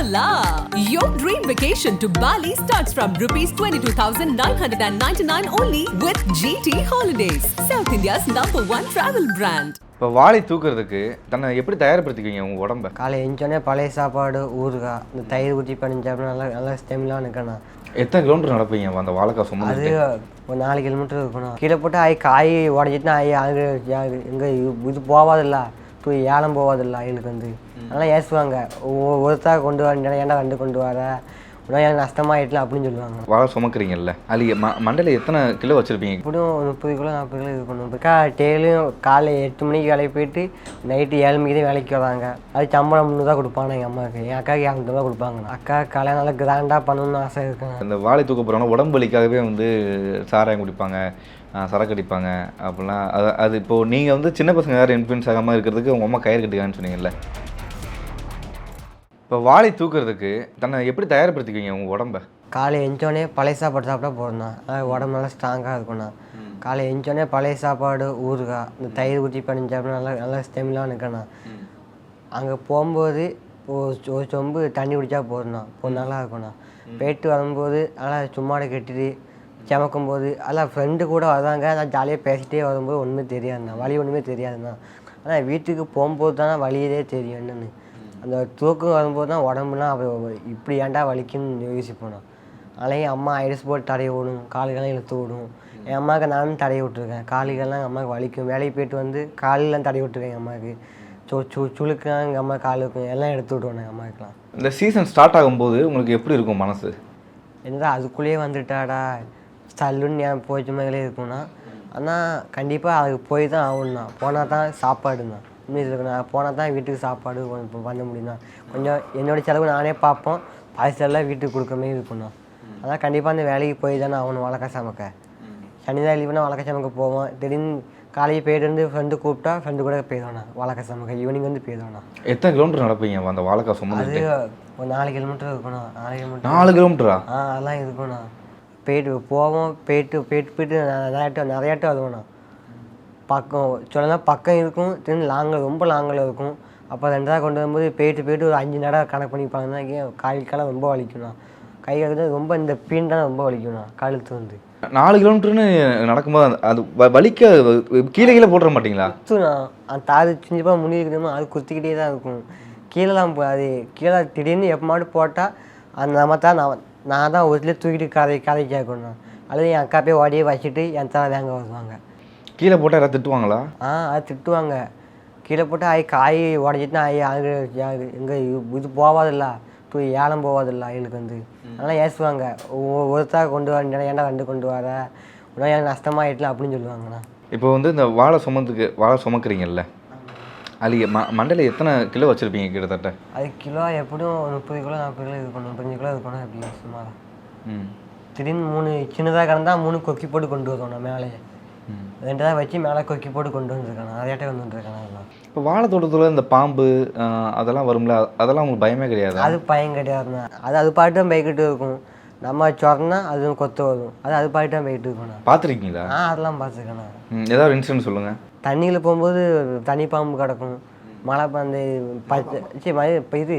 Hola! Your dream vacation to Bali starts from rupees 22,999 only with GT Holidays, South India's number one travel brand. இப்போ வாளை தூக்குறதுக்கு தன்னை எப்படி தயார்படுத்திக்குவீங்க உங்கள் உடம்ப? காலை எழுந்தோடனே பழைய சாப்பாடு ஊறுகாய் இந்த தயிர் ஊற்றி பண்ணிச்சாப்பிட நல்லா நல்லா ஸ்டெமிலாக நிற்கணும் எத்தனை கிலோமீட்டர் நடப்பீங்க அந்த வாழைக்காய் அது சுமந்து ஒரு நாலு கிலோமீட்டர் இருக்கணும். கீழே போட்டு ஆயி காய் உடஞ்சிட்டுனா ஆயி அங்கே எங்கே இது போவாதில்ல? தூ ஏலம் போவாதில்ல? எங்களுக்கு வந்து அதெல்லாம் ஏசுவாங்க. ஒருத்தா கொண்டு வர ஏன்டா ரெண்டு கொண்டு வர? உடனே எனக்கு நஷ்டமாயிட்டல அப்படின்னு சொல்லுவாங்க. வாழை சுமக்குறீங்கல்ல? அது ம மண்டையில் எத்தனை கிலோ வச்சுருப்பீங்க? எப்படியும் ஒரு முப்பது கிலோ நாற்பது கிலோ இது பண்ணுவோம். இப்போ டெய்லியும் காலை எட்டு மணிக்கு வேலைக்கு போயிட்டு நைட்டு ஏழு மணிக்கு தான் வேலைக்கு வராங்க. அது சம்பளம் முந்நூறுவா கொடுப்பாங்க எங்கள் அம்மாவுக்கு. என் அக்காவுக்கு இரநூறுவா கொடுப்பாங்க. அக்கா கல்யாணம் நல்லா கிராண்டாக பண்ணணும்னு ஆசை இருக்குங்க. இந்த வாழை தூக்க போகிறவங்க உடம்பு வலிக்காகவே வந்து சாராயம் குடிப்பாங்க சரக்கு அடிப்பாங்க அப்படிலாம். அது அது இப்போது நீங்கள் வந்து சின்ன பசங்க யாரும் இன்ஃப்ளூயன்ஸ் ஆகாமல் இருக்கிறதுக்கு உங்கள் அம்மா கயிறு கட்டிக்கான்னு சொன்னீங்கல்ல? இப்போ வாழை தூக்குறதுக்கு தன்னை எப்படி தயார்படுத்திக்குவீங்க உங்கள் உடம்ப? காலை எஞ்சோடனே பழைய சாப்பாடு சாப்பிட்டா போதும்ண்ணா. அது உடம்பு நல்லா ஸ்ட்ராங்காக இருக்கும்ண்ணா. காலை எஞ்சோடனே பழைய சாப்பாடு ஊறுகாய் இந்த தயிர் ஊற்றி பண்ணிச்சாப்பிட நல்லா நல்லா ஸ்டெமிலாக நிற்கணும் அங்கே போகும்போது ஒரு சொம்பு தண்ணி குடித்தா போதும்ண்ணா. ஒரு நல்லா இருக்கும்ண்ணா. போயிட்டு வரும்போது நல்லா சும்மாட கட்டிட்டு சமைக்கும்போது அதெல்லாம் ஃப்ரெண்டு கூட வராங்க நான் ஜாலியாக பேசிட்டே வரும்போது ஒன்றுமே தெரியாதுண்ணா. வழி ஒன்றுமே தெரியாதுண்ணா. ஆனால் வீட்டுக்கு போகும்போது தானே வழியதே தெரியும் என்னன்னு அந்த தூக்கம் வரும்போது தான் உடம்புலாம் அப்ப இப்படி ஏன்டா வலிக்குன்னு யோசிப்போம். நான் அதனால என் அம்மா ஐடிஸ் போட்டு தடைய விடும் காலுக்கெல்லாம் இழுத்து விடும். என் அம்மாவுக்கு நானும் தடைய விட்ருக்கேன் காலுக்கெல்லாம் எங்கள் அம்மாவுக்கு வலிக்கும். வேலைக்கு போயிட்டு வந்து காலெல்லாம் தடைய விட்ருக்கேன் எங்கள் அம்மாவுக்கு. சு சு சுளுக்கலாம் எங்கள் அம்மா கால் இருக்கும் எல்லாம் எடுத்து விட்டுருவேன் எங்கள் அம்மாவுக்குலாம் இந்த சீசன் ஸ்டார்ட் ஆகும்போது உங்களுக்கு எப்படி இருக்கும் மனசு? என்னடா அதுக்குள்ளேயே வந்துட்டாடா. சல்லுன்னு ஏன் போய்ச்ச மாதிரிலே இருக்கும்னா ஆனால் கண்டிப்பாக அதுக்கு போய் தான் ஆகணும்ண்ணா போனால் தான் சாப்பாடுண்ணா இன்னும் இருக்குண்ணா போனால் தான் வீட்டுக்கு சாப்பாடு பண்ண முடியும்ண்ணா கொஞ்சம் என்னோட செலவு நானே பார்ப்போம். பாய்ச்சலாம் வீட்டுக்கு கொடுக்குற மாதிரி இருக்கும்ண்ணா அதான் கண்டிப்பாக அந்த வேலைக்கு போய் தானே ஆகணும் வழக்க சமைக்க. சனிதான் லீவுனா வழக்க சமைக்க போவோம். திடீர்னு காலையில் போயிட்டு இருந்து ஃப்ரெண்டு கூப்பிட்டா ஃப்ரெண்டு கூட போயிடுவாண்ணா வழக்க சமைக்க ஈவினிங் வந்து போயிடுவாண்ணா எத்தனை கிலோமீட்டர் நடப்பீங்க அந்த வாழைக்காய் அது சுமந்து ஒரு நாலு கிலோமீட்டர் இருக்கணும். நாலு கிலோமீட்டர் நாலு கிலோமீட்டரா ஆ அதெல்லாம் இருக்கும்ண்ணா போயிட்டு போவோம் போயிட்டு போயிட்டு போயிட்டு நிறையாட்டம் நிறையாட்டம் வருவோண்ணா பக்கம் சொல்லலாம் பக்கம் இருக்கும் திரும்பி லாங்கில் ரொம்ப லாங்கில் இருக்கும். அப்போ ரெண்டாவது கொண்டு வரும்போது போயிட்டு போயிட்டு ஒரு அஞ்சு நடை கணக்கு பண்ணிப்பாங்கன்னா கால் காலம் ரொம்ப வலிக்கும்ண்ணா. கை கழுத்து ரொம்ப இந்த தான் ரொம்ப வலிக்கும்ண்ணா கழுத்து வந்து. நாலு கிலோமீட்டர்னு நடக்கும்போது அது வலிக்க கீழே கீழே போட்டுற மாட்டீங்களா? குத்துண்ணா அந்த தாது சிஞ்சப்பா முடி இருக்கணுமோ அது குத்திக்கிட்டே தான் இருக்கும். கீழெலாம் போ- அது கீழே திடீர்னு எப்போ மாட்டு போட்டால் அந்த நம்ம தான் நான் நான் தான் ஒரு தூக்கிட்டு கதை கதை கேட்கணும் அல்லது என் அக்கா போய் ஓடியே வச்சுட்டு என் தலை வேங்க வருவாங்க. கீழே போட்டால் யாராவது திட்டுவாங்களா? ஆ அது திட்டுவாங்க. கீழே போட்டு ஆயி காய் உடஞ்சிட்டுனா ஆயி அங்கே எங்கே இது போவாதில்ல. தூ ஏலம் போவாதில்ல எங்களுக்கு வந்து. அதெல்லாம் ஏசுவாங்க. ஒருத்தா கொண்டு வர ஏன்டா ரெண்டு கொண்டு வர? உடனே எனக்கு நஷ்டமாயிட்டல அப்படின்னு சொல்லுவாங்கண்ணா. இப்போ வந்து இந்த வாழை சுமந்துக்கு வாழை சுமக்குறீங்கல்ல அது ம மண்டையில் எத்தனை கிலோ வச்சுருப்பீங்க கிட்டத்தட்ட? அது கிலோ எப்படியும் முப்பது கிலோ நாற்பது கிலோ இருக்கணும் முப்பத்தஞ்சு கிலோ இருக்கணும் அப்படி சும்மா ம். திடீர்னு மூணு சின்னதாக கிடந்தா மூணு கொக்கி போட்டு கொண்டு வருவோம் நான் மேலே ம். ரெண்டு தான் வச்சு மேலே கொக்கி போட்டு கொண்டு வந்துருக்கேன் நிறையாட்டே கொண்டு வந்துருக்கேன் அதெல்லாம். இப்போ வாழை தோட்டத்தில் இந்த பாம்பு அதெல்லாம் வரும்ல? அதெல்லாம் உங்களுக்கு பயமே கிடையாது? அது பயம் கிடையாதுண்ணா. அது அது பாட்டு தான் போய்கிட்டு இருக்கும். நம்ம சொன்னா அது கொத்து வரும். அது அது பாட்டு தான் போயிட்டு இருக்கணும் பார்த்துருக்கீங்களா? ஆ அதெல்லாம் பார்த்துக்கண்ணா ம் ஏதாவது இன்சிடென்ட் சொல்லுங்கள் தண்ணியில் போகும்போது தனி பாம்பு கிடக்கும். மழை பாந்து பச்சை சரி இது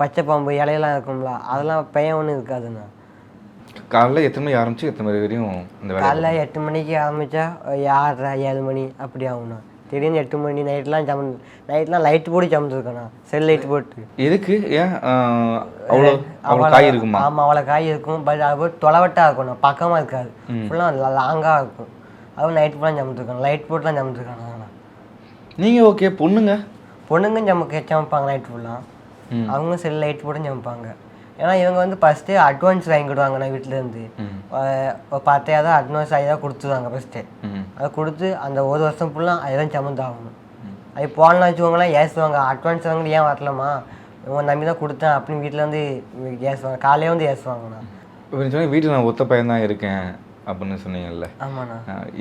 பச்சை பாம்பு இலையெல்லாம் இருக்கும்ல அதெல்லாம் பயம் ஒன்றும் இருக்காதுண்ணா. காலைல எத்தனை மணி ஆரம்பிச்சு எத்தனை மணி வரையும் இந்த வேலை காலைல எட்டு மணிக்கு ஆரம்பித்தா ஆறரை ஏழு மணி அப்படி ஆகும்ண்ணா திடீர்னு எட்டு மணி நைட்லாம் சம நைட்லாம் லைட்டு போட்டு சமந்துருக்கேண்ணா செல் லைட் போட்டு. எதுக்கு? ஏன் அவ்வளோ அவ்வளோ காய் இருக்குமா? ஆமாம் அவ்வளோ காய் இருக்கும் பட் அது தொலைவட்டாக இருக்கும்ண்ணா பக்கமாக இருக்காது. ஃபுல்லாக லாங்காக இருக்கும். அது நைட் ஃபுல்லாக சமந்துருக்காங்க லைட் போட்டுலாம் சமந்துருக்காங்க நீங்கள் ஓகே பொண்ணுங்க? பொண்ணுங்க சமைக்க சமைப்பாங்க நைட் ஃபுல்லாக ம். அவங்களும் செல் லைட் போட்டு சமைப்பாங்க ஏன்னா இவங்க வந்து ஃபஸ்ட்டு அட்வான்ஸ் வாங்கிடுவாங்கண்ணா வீட்டிலேருந்து ம். ஒரு பத்தாயிரம் தான் அட்வான்ஸ் ஆகி தான் கொடுத்துருவாங்க ஃபஸ்ட்டு அதை கொடுத்து அந்த ஒரு வருஷம் ஃபுல்லாக அதுதான் சமந்தாகணும் அது போனலாம் வச்சுக்கோங்களேன் ஏசுவாங்க? அட்வான்ஸ் வாங்கி ஏன் வரலமா இவன் நம்பி தான் கொடுத்தேன் அப்படின்னு வீட்டில் வந்து ஏசுவாங்க. காலையே வந்து ஏசுவாங்கண்ணா இப்போ சொன்னீங்க வீட்டில் நான் ஒத்த பையன் தான் இருக்கேன் அப்படின்னு சொன்னீங்கல்ல. ஆமாண்ணா.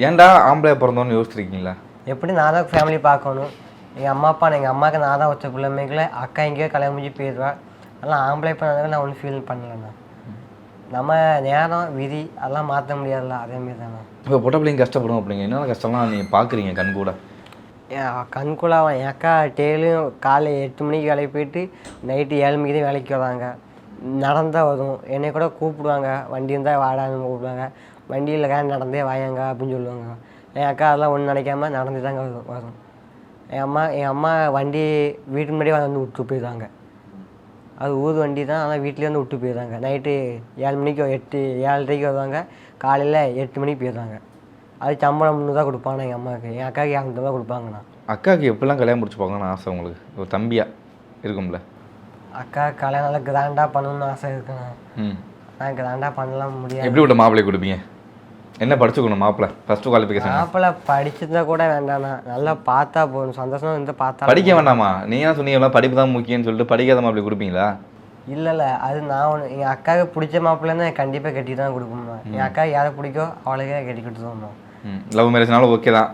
ஏன்டா ஆம்பளை பிறந்தோன்னு யோசிச்சிருக்கீங்களா? எப்படி நான் தான் ஃபேமிலி பார்க்கணும்? எங்கள் அம்மா அப்பா எங்கள் அம்மாவுக்கு நான் தான் வச்ச பிள்ளைமைகள அக்கா எங்கேயோ கல்யாணம் முடிஞ்சு போயிடுவா. அதெல்லாம் ஆம்பளை பண்ணதுக்கு நான் ஒன்றும் ஃபீல் பண்ணலண்ணா. நம்ம நேரம் விதி அதெல்லாம் மாற்ற முடியாதுல்ல அதேமாரி தானே இப்போ பொட்ட பிள்ளைங்க கஷ்டப்படும் அப்படிங்க. என்னென்ன கஷ்டம்லாம் நீங்கள் பார்க்குறீங்க கண் கூட? என் அக்கா டெய்லியும் காலை எட்டு மணிக்கு வேலைக்கு போயிட்டு நைட்டு ஏழு மணிக்கு தான் வேலைக்கு வராங்க நடந்தால் வரும். என்னை கூட கூப்பிடுவாங்க. வண்டி இருந்தால் வாடான்னு கூப்பிடுவாங்க. வண்டியில் கா நடந்தே வாயாங்க அப்படின்னு சொல்லுவாங்க. என் அக்கா அதெல்லாம் ஒன்றும் நினைக்காம நடந்து தாங்க வரும். வரும் என் அம்மா என் அம்மா வண்டி வீட்டு முன்னாடியே வந்து விட்டு போயிடுவாங்க. அது ஊர் வண்டி தான். ஆனால் வீட்லேயே வந்து விட்டு போயிடுறாங்க. நைட்டு ஏழு மணிக்கு எட்டு ஏழரைக்கு வருவாங்க. காலையில் எட்டு மணிக்கு போயிடுறாங்க. அது சம்பளம் முந்நூறுவா கொடுப்பாங்க எங்கள் அம்மாவுக்கு. என் அக்காவுக்கு இரநூறுவா கொடுப்பாங்கண்ணா. அக்காவுக்கு எப்படிலாம் கல்யாணம் முடிச்சு பார்க்கணும்னு ஆசை உங்களுக்கு? ஒரு தம்பியா இருக்கும்ல. அக்கா கல்யாணம் கிராண்டாக பண்ணணும்னு ஆசை இருக்குண்ணா. நான் கிராண்டாக பண்ணலாம் முடியாது. எப்படி விட்ட மாப்பிள்ளை கொடுப்பீங்க? என்ன படிச்சுக்கணும் மாப்பிள்ளை ஃபஸ்ட்டு குவாலிஃபிகேஷன் மாப்பிள்ளை படிச்சிருந்தா கூட வேண்டாண்ணா. நல்லா பார்த்தா போகணும் சந்தோஷமா இருந்து பார்த்தா படிக்க வேண்டாமா? நீ ஏன் சொன்னீங்களா படிப்பு தான் முக்கியம்னு சொல்லிட்டு படிக்காத மாப்பிள்ளை கொடுப்பீங்களா? இல்லை இல்லை அது நான் ஒன்று எங்கள் அக்காவுக்கு பிடிச்ச மாப்பிள்ளைன்னா கண்டிப்பாக கட்டி தான் கொடுக்கணும் என் அக்கா யாரை பிடிக்கோ அவளுக்கே கட்டி கொடுத்துருவோம்மா. லவ் மேரேஜ்னாலும் ஓகே தான்.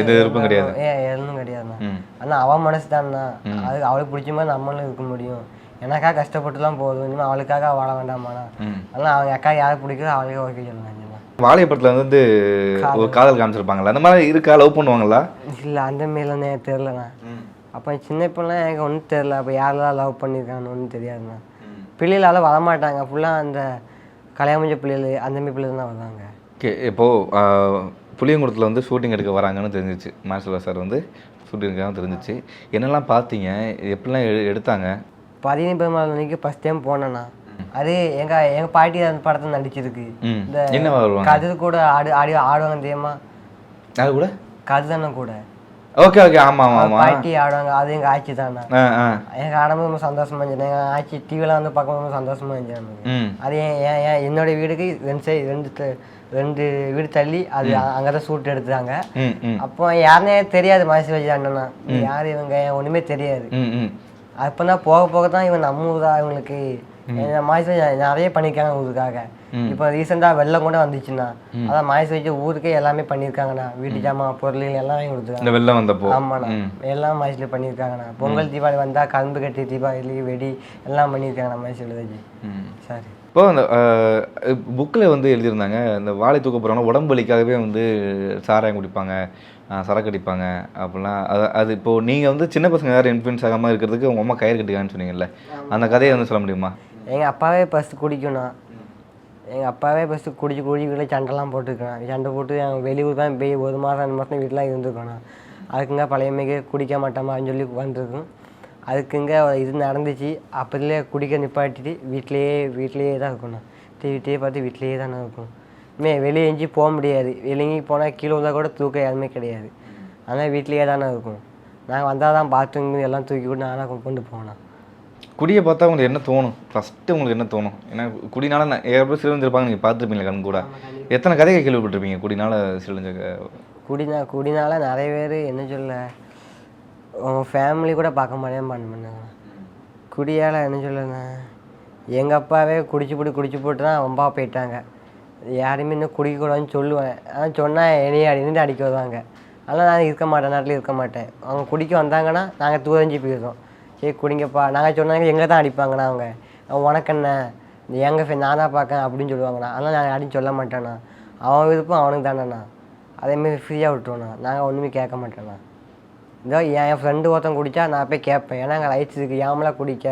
இது விருப்பம் கிடையாது. ஏன் எதுவும் கிடையாதுண்ணா. ஆனால் அவன் மனசு தான்ண்ணா. அது அவளுக்கு பிடிச்ச மாதிரி நம்மளும் இருக்க முடியும். எனக்கா கஷ்டப்பட்டுலாம் போதும் இனிமேல் அவளுக்காக வாழ வேண்டாமாண்ணா. அதனால் அவங்க அக்கா யாரை பிடிக்கோ அவளுக்கே ஓகே சொல்லலாம் வாழைப்படத்தில் வந்து ஒரு காதல் காமிச்சிருப்பாங்களா அந்த மாதிரி இருக்கா? லவ் பண்ணுவாங்களா? இல்லை அந்த மாரிலாம் எனக்கு தெரிலண்ணா அப்போ சின்ன பிள்ளைலாம் எனக்கு ஒன்றும் தெரில அப்போ யாரெல்லாம் லவ் பண்ணியிருக்காங்கன்னு ஒன்றும் தெரியாதுண்ணா. பிள்ளைகளால வரமாட்டாங்க. ஃபுல்லாக அந்த கல்யாணம் பிள்ளைகள் அந்த மாதிரி பிள்ளைகள் தான் வருவாங்க ஓகே இப்போது புளியங்குளத்தில் வந்து ஷூட்டிங் எடுக்க வராங்கன்னு தெரிஞ்சிச்சு. மாஸ்டர் சார் வந்து ஷூட்டிங் எடுக்க தெரிஞ்சிச்சு. என்னெல்லாம் பார்த்தீங்க? எப்படிலாம் எடு எடுத்தாங்க? பதினி பெருமாள் அன்னைக்கு ஃபஸ்ட் டைம் போனேண்ணா அது எங்கள் எங்கள் பாட்டி அந்த படத்தில் நடிச்சிருக்கு. இந்த கதிர் கூட ஆடு ஆடி ஆடுவாங்க தெரியுமா? அது கூட? கதிரண்ணன் கூட. Okay okay. ஆமாம் ஆமாம் பாட்டி ஆடுவாங்க அது எங்கள் ஆட்சி தானே? எனக்கு ஆடும்போது ரொம்ப சந்தோஷமா இருந்துச்சு. எங்கள் ஆட்சி டிவியில் வந்து பார்க்கும்போது ரொம்ப சந்தோஷமா இருந்துச்சு அது என் என் என்னோட வீடுக்கு ரெண்டு சைடு ரெண்டு ரெண்டு வீடு தள்ளி அது அங்கே தான் ஷூட் எடுத்தாங்க. அப்போ யாருனே தெரியாது மனசு வச்சு அண்ணனா. யார் இவங்க? ஒன்றுமே தெரியாது. ம் ம் அப்போ தான் போக போக தான் இவன் நம்ம ஊர் இவங்களுக்கு. மாய்ஸ் நிறைய பண்ணியிருக்காங்க ஊருக்காக. இப்போ ரீசெண்டாக வெள்ளம் கூட வந்துச்சுண்ணா அதான் மாய்ஸ் வச்சு ஊருக்கே எல்லாமே பண்ணியிருக்காங்கண்ணா. வீட்டு ஜாமான் பொருள்கள் எல்லாம் கொடுத்துருக்காங்க. இந்த வெள்ளம் வந்தப்போ. ஆமாண்ணா. எல்லாம் மாய்ஸில் பண்ணியிருக்காங்கண்ணா. பொங்கல் தீபாவளி வந்தால் கரும்பு கட்டி தீபாவளி வெடி எல்லாம் பண்ணியிருக்காங்கண்ணா மாய்ஸில் வச்சு சரி. இப்போ அந்த புக்கில் வந்து எழுதியிருந்தாங்க இந்த வாழை தூக்க போகிறவங்க உடம்பு வலிக்காகவே வந்து சாராயம் குடிப்பாங்க. சரக்கு அடிப்பாங்க. அப்படிலாம் அது அது இப்போது நீங்கள் வந்து சின்ன பசங்க யாரும் இன்ஃப்ளூயன்ஸ் ஆகாமல் இருக்கிறதுக்கு உங்கள் அம்மா கயிறு கட்டிக்கான்னு சொன்னீங்கல்ல அந்த கதையை வந்து சொல்ல முடியுமா? எங்கள் அப்பாவே ஃபஸ்ட்டு குடிக்கணும் எங்கள் அப்பாவே ஃபஸ்ட்டு குடிச்சு குடிச்சு வீட்டில் சண்டைலாம் போட்டுருக்கேன் சண்டை போட்டு அவன் வெளியூர் தான் போய் ஒரு மாதம் ரெண்டு மாதம் வீட்டிலாம் இருந்துருக்கணும் அதுக்குங்க பழையமைக்கு குடிக்க மாட்டோமா அப்படின்னு சொல்லி வந்திருக்கும் அதுக்குங்க இது நடந்துச்சு. அப்போதுலேயே குடிக்க நிப்பாட்டிட்டு வீட்டிலேயே வீட்டிலேயே தான் இருக்கணும். டிவி டிவி பார்த்து வீட்டிலேயே தானே இருக்கும் மே வெளியே எங்கேயும் போக முடியாது. வெளியே போனால் கீழே வந்தால் கூட தூக்க யாருமே கிடையாது. ஆனால் வீட்டிலேயே தானே இருக்கும். நாங்கள் வந்தால் தான் பாத்ரூம் எல்லாம் தூக்கி விட்டு நானாக கொண்டு போனோம் குடியை பார்த்தா உங்களுக்கு என்ன தோணும்? ஃபஸ்ட்டு உங்களுக்கு என்ன தோணும்? ஏன்னா குடினால நான் ஏற்கனவே சிறுவந்திருப்பாங்க நீங்கள் பார்த்துருப்பீங்களா கண் கூட. எத்தனை கதையை கேள்விப்பட்டிருப்பீங்க குடினால சிறுவஞ்ச குடினா குடினால நிறைய பேர் என்ன சொல்ல உங்கள் ஃபேமிலி கூட பார்க்க பண்ண பண்ணாங்க குடியால் என்ன சொல்லுங்க எங்கள் அப்பாவே குடிச்சு போட்டு குடிச்சு போட்டு தான் ரொம்ப போயிட்டாங்க. யாரையுமே இன்னும் குடிக்கக்கூடாதுன்னு சொல்லுவேன். ஆனால் சொன்னால் என்னைய அடி அடிக்க வருவாங்க. அதனால் நான் இருக்க மாட்டேன் நாட்டில் இருக்க மாட்டேன். அவங்க குடிக்க வந்தாங்கன்னா நாங்கள் தூரஞ்சி போயிடுறோம் சரி குடிங்கப்பா. நாங்கள் சொன்னாங்க எங்கே தான் அடிப்பாங்கண்ணா அவங்க. உனக்கு என்ன? எங்கள் நான் தான் பார்க்கேன் அப்படின்னு சொல்லுவாங்கண்ணா. அதெல்லாம் நான் யாரையும் சொல்ல மாட்டேண்ணா. அவன் விருப்பம் அவனுக்கு தானேண்ணா. அதேமாரி ஃப்ரீயாக விட்டுருவோண்ணா. நாங்கள் ஒன்றுமே கேட்க மாட்டேண்ணா இதோ என் ஃப்ரெண்டு ஒருத்தன் குடித்தா நான் போய் கேட்பேன். ஏன்னா அங்கே லைட்ஸ் இருக்குது ஏமலாம் குடிக்க?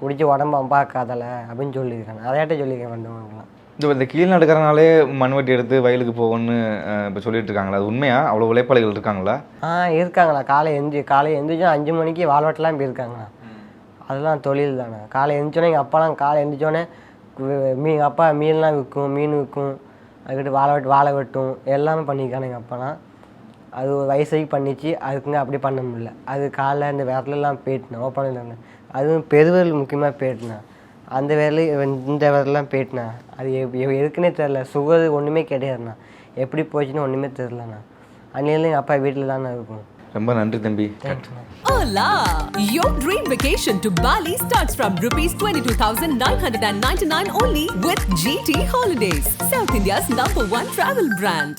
குடித்து உடம்பு பார்க்காதல அப்படின்னு சொல்லியிருக்கேன் நிறையாட்ட சொல்லியிருக்கேன் ஃப்ரெண்டுங்களாம் இந்த இந்த கீழ் நடுக்கிறனாலே மண்வெட்டி எடுத்து வயலுக்கு போகணும்னு இப்போ சொல்லிட்டு இருக்காங்களா அது உண்மையா? அவ்வளோ உழைப்பாளிகள் இருக்காங்களா? ஆ இருக்காங்களா. காலை எந்திரி காலை எந்திரிச்சோம் அஞ்சு மணிக்கு வாழ்வாட்டெலாம் போயிருக்காங்களா அதெல்லாம் தொழில் தானே. காலை எந்திரிச்சோன்னே எங்கள் அப்பாலாம் காலை எந்திரிச்சோன்னே மீன் எங்கள் அப்பா மீன்லாம் விற்கும் மீன் விற்கும் அதுக்கிட்ட வாழை வெட்டு வாழை வெட்டும் எல்லாமே பண்ணியிருக்காங்க எங்கள் அப்பாலாம். அது ஒரு வயசு வரைக்கும் பண்ணிச்சு அதுக்குங்க அப்படி பண்ண முடியல. அது காலைல இந்த விரலெல்லாம் போயிட்டுனேன் ஓப்பன் இருந்தேன் அதுவும் பெருவிரல் முக்கியமாக போயிட்டுனேன் அந்த விரல் இந்த விரலாம் போயிட்டுனேன் அது எதுக்குன்னே தெரில சுகர் ஒன்றுமே கிடையாதுண்ணா. எப்படி போச்சுன்னு ஒன்றுமே தெரிலண்ணா அன்னிலேருந்து எங்கள் அப்பா வீட்டில் தானே இருக்கும். ரொம்ப நன்றி தம்பி. Hola! Your dream vacation to Bali starts from rupees 22,999 only with GT Holidays, South India's number one travel brand.